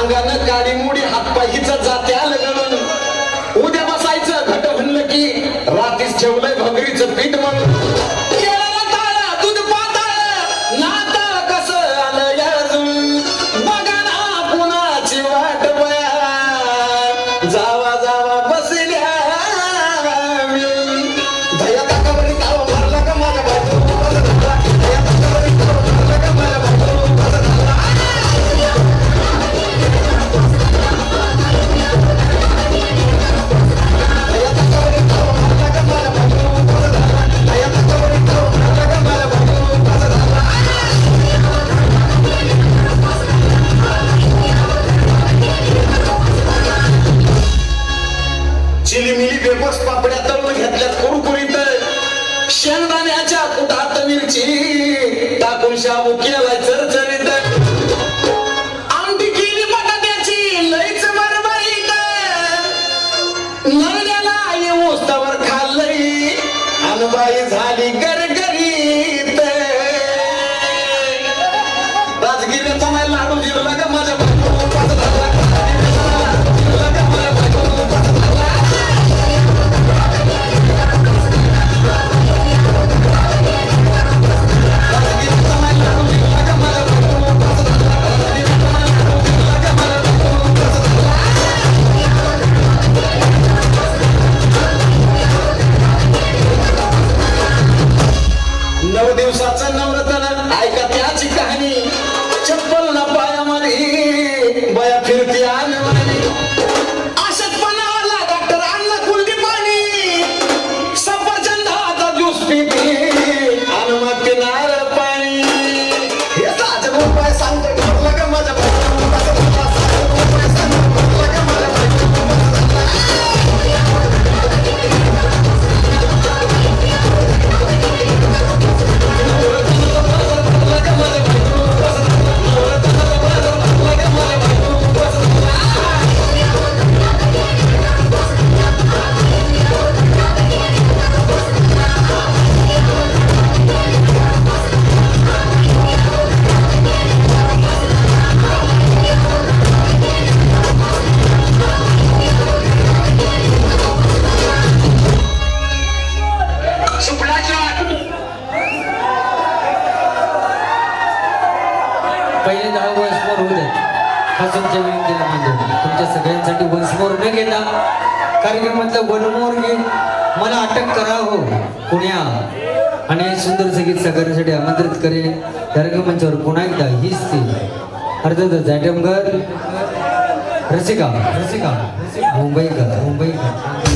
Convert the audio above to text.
अंगानं काडीमुडी हातपायीचा जात्या. otherwise नऊ दिवसाचं नम्रतन ऐका त्याची कहाणी. चप्पल ना पायामध्ये बया फिरती आणवानी अशाच पणाला डॉक्टर आणला कुलगी पाणी सफरचंद आता दिवस पिती. पहिले दहा वर्ष होऊ द्या हा तुमच्या विनंतीला म्हणजे. तुमच्या सगळ्यांसाठी वंशमोर न घेता. कार्यक्रमातलं वनमोर घे. मला अटक करा हो पुण्या. आणि सुंदर संगीत सगळ्यांसाठी आमंत्रित करे कार्यक्रम मंचावर पुन्हा एकदा हीच ती अर्थात रसिका रसिका. रसिका. मुंबईकर. मुंबईकर.